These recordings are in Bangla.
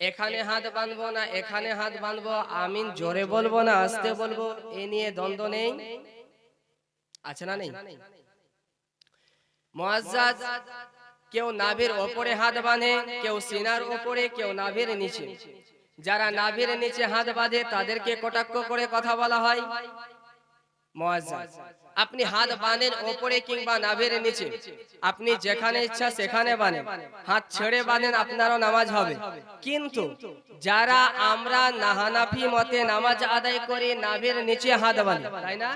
এখানে হাত বাঁধবো না এখানে হাত বাঁধবো আমিন জোরে বলব না আস্তে বলব এ নিয়ে দ্বন্দ্ব নেই? আছে না নেই? মুআজ্জাজ কেউ নাভির ওপরে হাত বাঁধে কেউ সিনার ওপরে কেউ নাভির নিচে। যারা নাভির নিচে হাত বাঁধে তাদেরকে কটাক্ষ করে কথা বলা হয়। আপনি হাত বাঁধেন ওপরে কিংবা নাভির নিচে। আপনি যেখানে ইচ্ছা সেখানে বাঁধেন। হাত ছেড়ে বাঁধেন আপনারও নামাজ হবে। কিন্তু যারা আমরা নাহানাফি মতে নামাজ আদায় করি নাভির নিচে হাত বাঁধি। তাই না?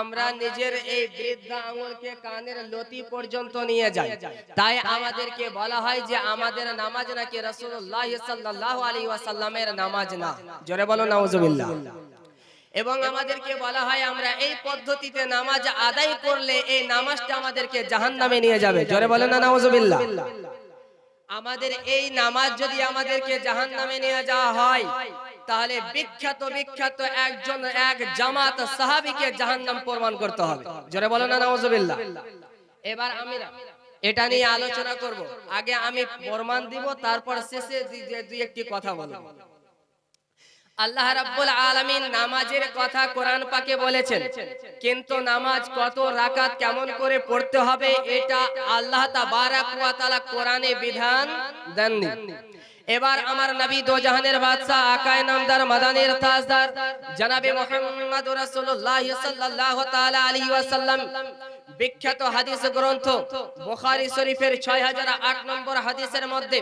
আমরা নিজের এই বৃদ্ধা আঙুলকে কানের লতি পর্যন্ত নিয়ে যাই তাই আমাদেরকে বলা হয় যে আমাদের নামাজ নাকি রাসূলুল্লাহ সাল্লাল্লাহু আলাইহি ওয়াসাল্লামের নামাজ না। জোরে বলো নাউজুবিল্লাহ। এবং আমাদেরকে বলা হয় আমরা এই পদ্ধতিতে নামাজ আদায় করলে এই নামাজটা আমাদেরকে জাহান্নামে নিয়ে যাবে। জোরে বলেন না নাউজুবিল্লাহ। আমাদের এই নামাজ যদি আমাদেরকে জাহান্নামে নিয়ে যাওয়া হয় তাহলে বিখ্যাত বিখ্যাত একজন এক জামাত সাহাবীকে জাহান্নাম প্রমাণ করতে হবে। জোরে বলেন না নাউজুবিল্লাহ। এবার আমি এটা নিয়ে আলোচনা করব। আগে আমি প্রমাণ দিব তারপর শেষে দুই একটি কথা বলব। আল্লাহ রাব্বুল আলামিন নামাজের কথা কোরআন পাকে বলেছেন। কিন্তু নামাজ কত রাকাত কেমন করে পড়তে হবে এটা আল্লাহ তাবারাক ওয়া তাআলা কোরআনে বিধান দেননি। এবার আমার নবী দো জাহানের বাদশা আকায় নামদার মাদানের তাজদার জনাবে মুহাম্মদ রাসূলুল্লাহ সাল্লাল্লাহু তাআলা আলাইহি ওয়াসাল্লাম বিখ্যাত হাদিস গ্রন্থ বুখারী শরীফের 6008 নম্বর হাদিসের মধ্যে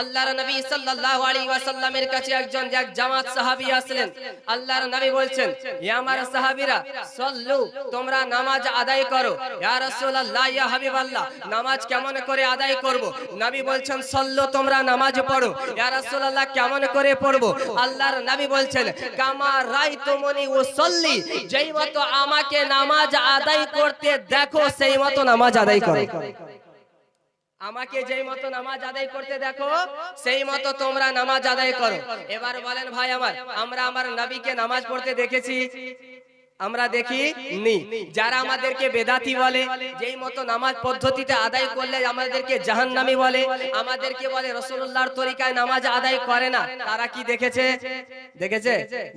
আল্লাহর নবী সাল্লাল্লাহু আলাইহি ওয়াসাল্লামের কাছে একজন এক জামাত সাহাবী আসলেন, আল্লাহর নবী বলছেন হে আমার সাহাবীরা, সল্লু, তোমরা নামাজ আদায় করো। ইয়া রাসূলুল্লাহ, ইয়া হাবিবাল্লাহ, নামাজ কেমন করে আদায় করব? নবী বলছেন, সল্লু, তোমরা নামাজ পড়ো। ইয়া রাসূলুল্লাহ, কেমন করে পড়ব? আল্লাহর নবী বলছেন, কামা রাইতুমুনি উসাল্লি, যেই মতো আমাকে নামাজ আদায় করতে দেখো সেই মতো নামাজ আদায় করো। আমাকে যেই মতো নামাজ আদায় করতে দেখো সেই মতো তোমরা নামাজ আদায় করো। এবার বলেন ভাই আমার আমরা আমার নবীকে নামাজ পড়তে দেখেছি। আমরা দেখি নি। যারা আমাদেরকে বেদাতি বলে, যেই মতো নামাজ পদ্ধতিতে আদায় করলে আমাদেরকে জাহান্নামী বলে, আমাদেরকে বলে রসুল্লাহর তরিকায় নামাজ আদায় করে না। তারা কি দেখেছে? দেখেছে?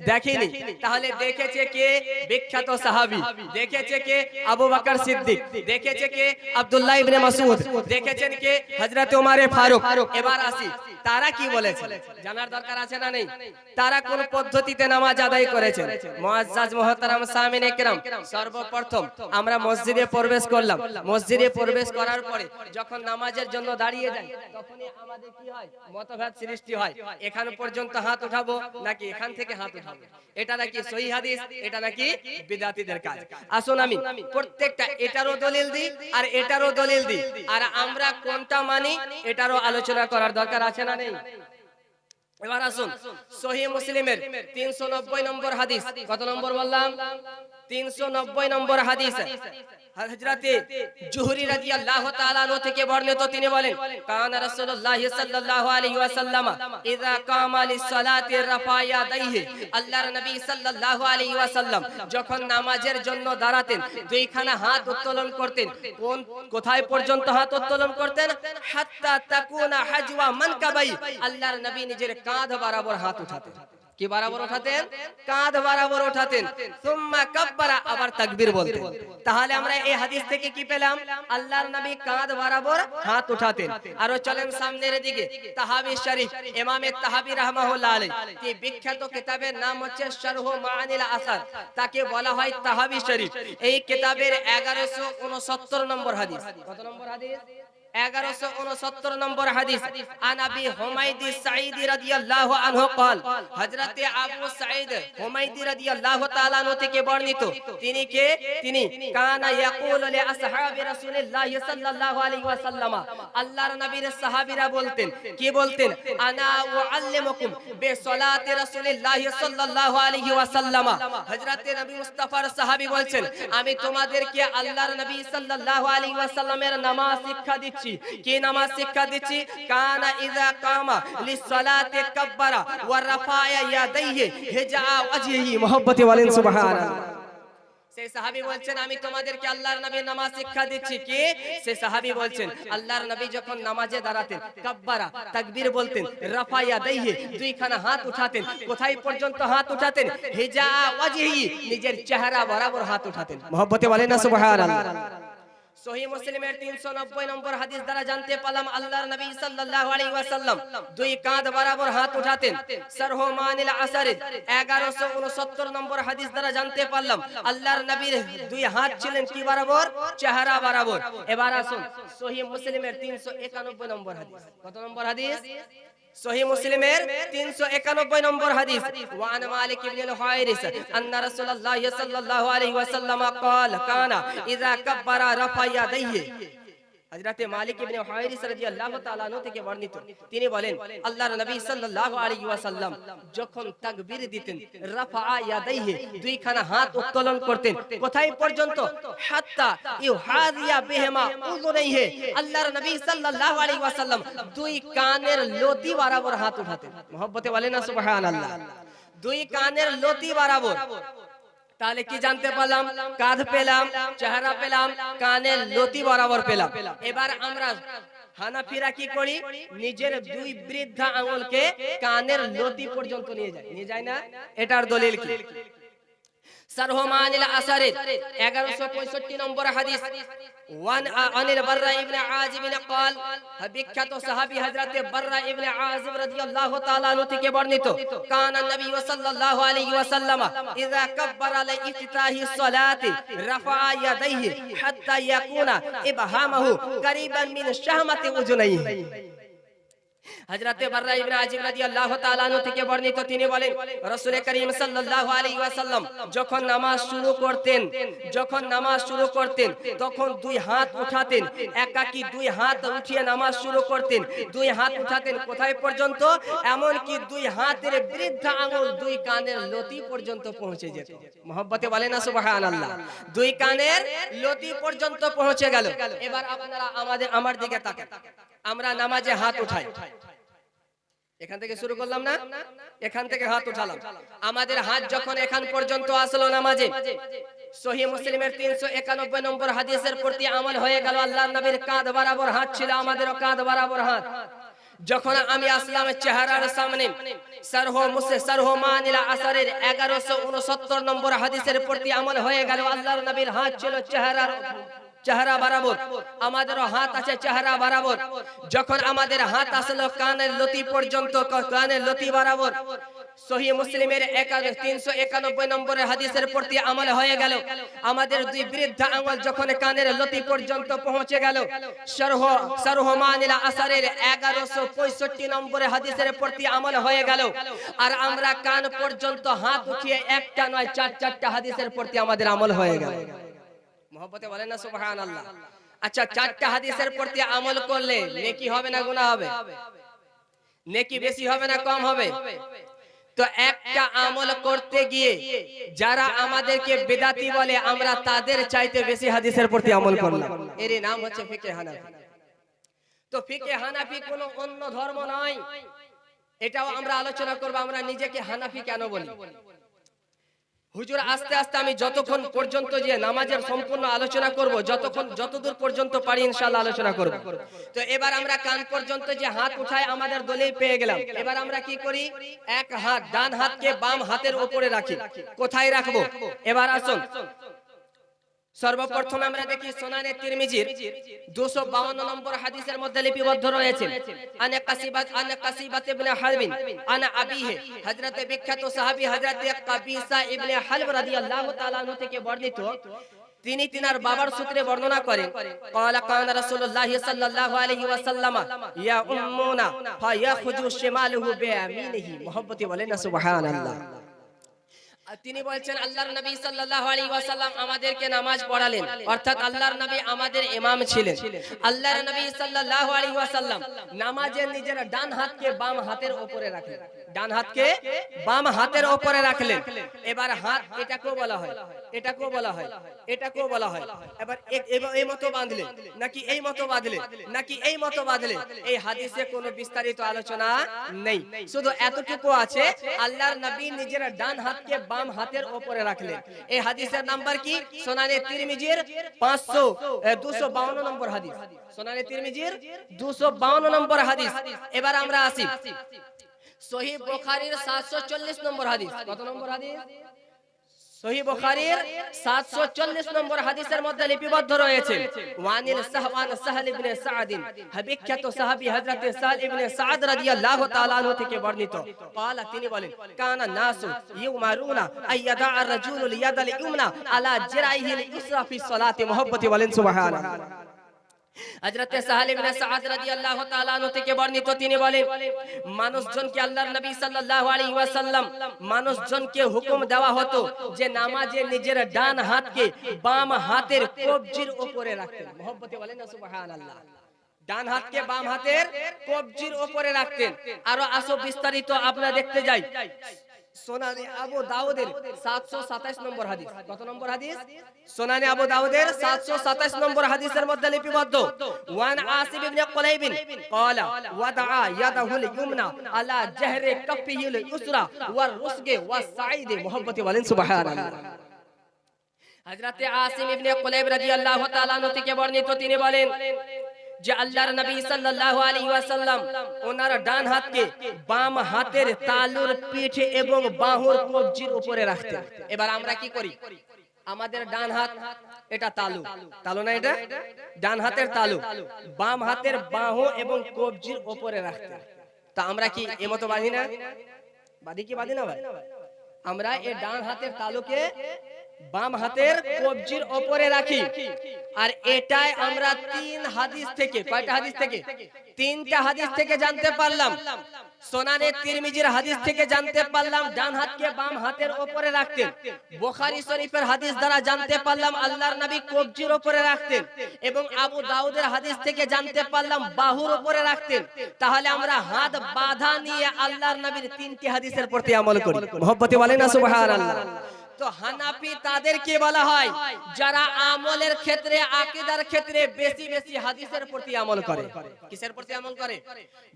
দেখেনি। তাহলে দেখেছে কে? বিখ্যাত সাহাবী। দেখেছে কে? আবু বকর সিদ্দিক। দেখেছে কে? আব্দুল্লাহ ইবনে মাসউদ। দেখেছেন কে? হযরত ওমারে ফারুক। এবার আসি। তারা কি বলেছে? জানার দরকার আছে না নেই? তারা কোন পদ্ধতিতে নামাজ আদায় করেছেন? মুআজ্জাজ, মুহতারাম সর্বপ্রথম আমরা মসজিদে প্রবেশ করলাম। মসজিদে প্রবেশ করার পরে যখন নামাজের জন্য দাঁড়িয়ে যাই, তখনই আমাদের কি হয়? মতভেদ সৃষ্টি হয়। এখান পর্যন্ত হাত উঠাবো নাকি এখান থেকে হাত উঠাবো? এটা নাকি সহি হাদিস? এটা নাকি বিদাতিদের কাজ? আসুন আমি প্রত্যেকটা এটারও দলিল দিই আর এটারও দলিল দিই। আর আমরা কোনটা মানি, এটারও আলোচনা করার দরকার আছে না নেই? এবার আসুন সহি মুসলিমের তিনশো নব্বই নম্বর হাদিস। কত নম্বর বললাম? তিনশো নব্বই নম্বর হাদিস। জুহরি রাদিয়াল্লাহু তাআলা থেকে বর্ণিত তিনি বলেন, কানা রাসূলুল্লাহ সাল্লাল্লাহু আলাইহি ওয়াসাল্লাম ইযা কামা লিসসালাতি আল্লাহর নবী সাল্লাল্লাহু আলাইহি ওয়াসাল্লাম যখন নামাজের জন্য দাঁড়াতেন, দুইখানা হাত উত্তোলন করতেন, কোন, কোথায় পর্যন্ত হাত উত্তোলন করতেন? হাত্তা তাকুনা হাজওয়া মানকাবাই। আল্লাহর নবী নিজের কাঁধ বরাবর হাত উঠাতেন। কি বরাবর উঠাতেন কাঁধ বরাবর উঠাতেন সুম্মা কাব্বারা আবার তাকবীর বলতেন। তাহলে আমরা এই হাদিস থেকে কি পেলাম? আল্লাহর নবী কাঁধ বরাবর হাত উঠাতেন। আরও চলেন সামনের দিকে। তাহাবি শরীফ ইমামে তাহাবি রাহমাহুল্লাহ আলাইহি। এই বিখ্যাত কিতাবের নাম হচ্ছে শারহু মাআনিল আসার তাকে বলা হয় তাহাবি শরীফ। এই কিতাবের 1169 নম্বর হাদিস। কত নম্বর হাদিস? কে? আমি তোমাদেরকে আল্লাহ নবী সাল্লাল্লাহু ওয়াসাল্লামের নামাজ শিক্ষা দিচ্ছি। কি নামাজ শিক্ষা দিচ্ছি কানা ইযা কামা লিসসালাতি কাব্বারা ওয়া রাফায়া ইয়াদাইহি হিজা ওয়াজহিহি মুহাব্বতি বলেন সুবহানাল্লাহ সেই সাহাবী বলছেন আমি তোমাদেরকে আল্লাহর নবীর নামাজ শিক্ষা দিচ্ছি কি? সেই সাহাবী বলছেন, আল্লাহর নবী যখন নামাজে দাঁড়াতেন, কাব্বারা, তাকবীর বলতেন, রাফা ইয়াদাইহি, দুইখানা হাত উঠাতেন, কোথায় পর্যন্ত হাত উঠাতেন? হিজা ওয়াজহি নিজের চেহারা বরাবর হাত উঠাতেন। মহব্বতে বলেন না, সুবহানাল্লাহ। সহি মুসলিমের 390 নম্বর হাদিস দ্বারা জানতে পারলাম আল্লাহর নবী সাল্লাল্লাহু আলাইহি ওয়াসাল্লাম দুই কাঁধ বরাবর হাত উঠাতেন। সরহমানিল আসরে 1169 নম্বর হাদিস দ্বারা জানতে পারলাম আল্লাহর নবীর দুই হাত ছিলেন কি বরাবর? চেহারা বরাবর। এবার আসুন সহি মুসলিমের 391 নম্বর হাদিস। কত নম্বর হাদিস? সহি মুসলিমের 391 নম্বর হাদিস ওয়ান মালিক ইবনে হুয়াইরিস আন্না রাসূলুল্লাহ সাল্লাল্লাহু আলাইহি ওয়াসাল্লাম قال কানা ইযা কাব্বারা রাফা ইয়াদাইহি হযরতে মালিক ইবনে হুয়াইরিস রাদিয়াল্লাহু তাআলা আনহু থেকে বর্ণিত। তিনি বলেন আল্লাহর নবী সাল্লাল্লাহু আলাইহি ওয়াসাল্লাম যখন তাকবীর দিতেন রাফা ইয়াদাইহি দুইখানা হাত উত্তোলন করতেন। কোথায় পর্যন্ত? হাত্তা ইউহাদিয়া বিহিমা উযুনাইহি আল্লাহর নবী সাল্লাল্লাহু আলাইহি ওয়াসাল্লাম দুই কানের লতি বরাবর হাত উঠাতেন। মহব্বতে বলেন না সুবহানাল্লাহ। দুই কানের লতি বরাবর। তাহলে কি জানতে পারলাম? কাঁধ পেলাম চেহারা পেলাম কানের লতি বরাবর পেলাম। এবার আমরা হানাফিরা কি করি? নিজের দুই বৃদ্ধা আঙুলকে কানের লতি পর্যন্ত নিয়ে যায়। নিয়ে যায় না? এটার দলিল কি? সারহমানিল আসারিদ 1165 নম্বর হাদিস ওয়ান আনিল বাররা ইবনে আজিব قال বিখ্যাত সাহাবী হযরতে বাররা ইবনে আজিব রাদিয়াল্লাহু তাআলা আনহু থেকে বর্ণিত কানা নবী সাল্লাল্লাহু আলাইহি ওয়াসাল্লাম ইযা কাব্বারা লি ইফতিতাহি সালাতি রাফা ইয়াদাইহি হাত্তা ইয়াকুনা ইবহামাহু কারীবান মিন শাহমাতি উজুনাইহি হযরতে বাররা ইবনে আজিব রাদিয়াল্লাহু তাআলা আনহু থেকে বর্ণিত তিনি বলেন রাসূল করিম সাল্লাল্লাহু আলাইহি ওয়াসাল্লাম যখন নামাজ শুরু করতেন যখন নামাজ শুরু করতেন তখন দুই হাত উঠাতেন একাকি দুই হাত উঠিয়ে নামাজ শুরু করতেন দুই হাত উঠাতেন কোথায় পর্যন্ত? এমন কি দুই হাতের বৃদ্ধা আঙুল দুই কানের লতি পর্যন্ত পৌঁছে যেত। মহব্বতে বলেন না সুবহানাল্লাহ। দুই কানের লতি পর্যন্ত পৌঁছে গেল। এবার আপনারা আমাদের আমার দিকে তাকান আমরা নামাজে হাত উঠাই। এখান থেকে শুরু করলাম না? এখান থেকে হাত উঠালাম। আমাদের হাত যখন এখান পর্যন্ত আসলো নামাজে, সহি মুসলিমের তিনশো একানব্বই নম্বর হাদিসের প্রতি আমল হয়ে গেল আল্লাহ নবীর কাঁধ বরাবর হাত ছিল আমাদেরও কাঁধ বরাবর হাত। যখন আমি আসলাম চেহারার সামনে, সরহ মুসে সরহ মানিলা আসরের এগারোশো উনসত্তর নম্বর হাদিসের প্রতি আমল হয়ে গেল আল্লাহর নবীর হাত ছিল চেহারার চেহারা বরাবর। আমাদেরও হাত আছে চেহারা বরাবর। যখন আমাদের হাত আসলো কানের লতি পর্যন্ত কানের লতি বরাবর। সহি মুসলিমের তিনশো একানব্বই নম্বরের হাদিসের প্রতি আমল হয়ে গেল। আমাদের দুই বৃদ্ধা আঙুল যখন কানের লতি পর্যন্ত পৌঁছে গেল আসারের এগারোশো পঁয়ষট্টি নম্বরের হাদিসের প্রতি আমল হয়ে গেল। আর আমরা কান পর্যন্ত হাত উঠিয়ে একটা নয়, চার, চারটা হাদিসের প্রতি আমাদের আমল হয়ে গেল। মহব্বতে বলেন না সুবহান আল্লাহ আচ্ছা চারটা হাদিসের প্রতি আমল করলে নেকি হবে না গুনাহ হবে? নেকি বেশি হবে না কম হবে? তো একটা আমল করতে গিয়ে যারা আমাদেরকে বেদাতি বলে আমরা তাদের চাইতে বেশি হাদিসের প্রতি আমল করলাম। এর নাম হচ্ছে ফিকে হানাফি। তো ফিকে হানাফি কোনো অন্য ধর্ম নয়। এটাও আমরা আলোচনা করব আমরা নিজেকে হানাফি কেন বলি? হুজুর, আস্তে আস্তে আমি যতক্ষণ পর্যন্ত যে নামাজের সম্পূর্ণ আলোচনা করব, যতক্ষণ, যতদূর পর্যন্ত পারি ইনশাআল্লাহ আলোচনা করব। তো এবার আমরা কান পর্যন্ত যে হাত উঠায় আমাদের দলেই পেয়ে গেলাম। এবার আমরা কি করি? এক হাত, ডান হাতকে বাম হাতের উপরে রাখি। কোথায় রাখব? এবার আসুন। সর্বপ্রথম আমরা দেখি সোনানে তিরমিজির 252 নম্বর হাদিসের মধ্যে লিপিবদ্ধ রয়েছে। কাসিবাত কাসিবাত ইবনে হালবিন হযরত বিখ্যাত সাহাবী হযরত কাবিসা ইবনে হালব রাদিয়াল্লাহু তাআলা থেকে বর্ণিত। তিনি তিনার বাবার সূত্রে বর্ণনা করেন ক্বালা কান রাসূলুল্লাহ সাল্লাল্লাহু আলাইহি ওয়াসাল্লাম, ইয়া উম্মুনা ফায়াখুজু শিমালুহু বিয়ামিনিহি মুহাব্বতি বলেন সুবহানাল্লাহ। তিনি বলছেন আল্লাহর নবী সাল্লাল্লাহু আলাইহি ওয়াসাল্লাম আমাদেরকে নামাজ পড়ালেন। অর্থাৎ আল্লাহর নবী আমাদের ইমাম ছিলেন। আল্লাহর নবী সাল্লাল্লাহু আলাইহি ওয়াসাল্লাম নামাজের নিজের ডান হাতকে বাম হাতের উপরে রাখলেন ডান হাতকে বাম হাতের উপরে রাখলেন। এবার হাত এটাকেও বলা হয়। এটাকেও বলা হয়। এটাকেও বলা হয়। এবার এই মতো বাঁধলে নাকি এই মতো বাঁধলে নাকি এই মতো বাঁধলে এই হাদিসে কোনো বিস্তারিত আলোচনা নেই। শুধু এতটুকু আছে আল্লাহর নবী নিজের ডান হাতকে বাম হাতের উপরে রাখলেন। এই হাদিসের নাম্বার কি? সোনানে তিরমিজির পাঁচশো দুশো বাউন্ন নম্বর হাদিস। সোনানে তিরমিজির দুশো বাউন্ন নম্বর হাদিস। এবার আমরা আসি। সহি বুখারীর 740 নম্বর হাদিস। কত নম্বর হাদিস? সহি বুখারীর 740 নম্বর হাদিসের মধ্যে লিপিবদ্ধ রয়েছে ওয়ানিল সাহওয়ান সাহল ইবনে সাদ হাবিখ্যাত সাহাবী হযরত সাহল ইবনে সাদ রাদিয়াল্লাহু তাআলা আনহু থেকে বর্ণিত قال তিনি বলেন কানা নাসু ইউমারুনা আইয়াদা আর-রাজুলু ইয়াদাল ইউমনা আলা জিরাইহিল ইসরা ফি সালাতি মুহাব্বতি বলেন সুবহানাল্লাহ হযরতে সাহাল ইবনে সাদ রাদিয়াল্লাহু তাআলা আনহু থেকে বর্ণিত তিনি বলেন মানুষজনকে আল্লাহর নবী সাল্লাল্লাহু আলাইহি ওয়াসাল্লাম মানুষজনকে হুকুম দেওয়া হতো যে নামাজে নিজের ডান হাতকে বাম হাতের কবজির উপরে রাখতেন। মহব্বতে বলেন না সুবহানাল্লাহ। ডান হাতকে বাম হাতের কবজির উপরে রাখতেন। আরও আসো বিস্তারিত আপনারা দেখতে যাই। সোনানে আবু দাউদের 727 নম্বর হাদিস। কত নম্বর হাদিস? সোনানে আবু দাউদের 727 নম্বর হাদিসের মধ্যে লিপিবদ্ধ। ওয়ান আসিব ইবনে কুলাইব ক্বালা ওয়াদা ইয়াদাহুল ইয়ুমনা আলা জাহরি কাফিহিল ইউসরা ওয়া রুসগে ওয়া সাইদে মুহাব্বতি বলেন, সুবহানাল্লাহ। হযরতে আসিম ইবনে কুলাইব রাদিয়াল্লাহু তাআলা থেকে বর্ণিত, তিনি বলেন যে আল্লাহর নবী সাল্লাল্লাহু আলাইহি ওয়াসাল্লাম ওনার ডান হাতকে বাম হাতের তালুর পিঠে এবং বাহুর কবজির উপরে রাখতেন। এবার আমরা কি করি? আমাদের ডান হাত এটা তালু। তালু। না এটা? ডান হাতের তালু। বাম হাতের বাহু এবং কবজির উপরে রাখতেন। তা আমরা কি এমতো বাঁধি না? বাঁধি কি বাঁধি না ভাই? আমরা এই ডান হাতের তালুকে বাম হাতের কবজির ওপরে রাখি। আর এটাই আমরা তিন হাদিস থেকে, কয়টা হাদিস থেকে? তিনটা হাদিস থেকে জানতে পারলাম। সোনানে তিরমিজির হাদিস থেকে জানতে পারলাম, ডান হাতকে বাম হাতের ওপরে রাখতেন। বুখারী শরীফের হাদিস দ্বারা জানতে পারলাম, আল্লাহর নবী কবজির ওপরে রাখতেন এবং আবু দাউদের হাদিস থেকে জানতে পারলাম, বাহুর ওপরে রাখতেন। তাহলে আমরা হাত বাঁধা নিয়ে আল্লাহর নবীর তিনটি হাদিসের প্রতি আমল করি। মোহব্বতে বলেন না তো হানাফি তাদেরকে বলা হয়? যারা আমলের ক্ষেত্রে আকীদার ক্ষেত্রে বেশি বেশি হাদিসের প্রতি আমল করে। কিসের প্রতি আমল করে?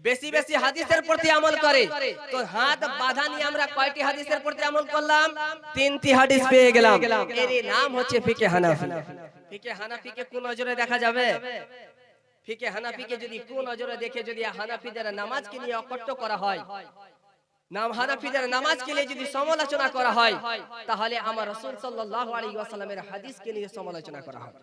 বেশি বেশি হাদিসের প্রতি আমল করে। তো হাত বাঁধা নিয়ে আমরা কয়টি হাদিসের প্রতি আমল করলাম? তিনটি হাদিস পেয়ে গেলাম। এর নাম হচ্ছে ফিকে হানাফি। ফিকে হানাফিকে কোন নজরে দেখা যাবে? ফিকে হানাফিকে যদি কোন নজরে দেখে যদি হানাফিদের নামাজকে নিয়ে অকট্ট করা হয় নাম নিয়ে যদি সমালোচনা করা হয়, তাহলে আমার রসুল সাল্লাহ আলী আলাইহি ওয়াসাল্লামের হাদিসকে নিয়ে সমালোচনা করা হবে।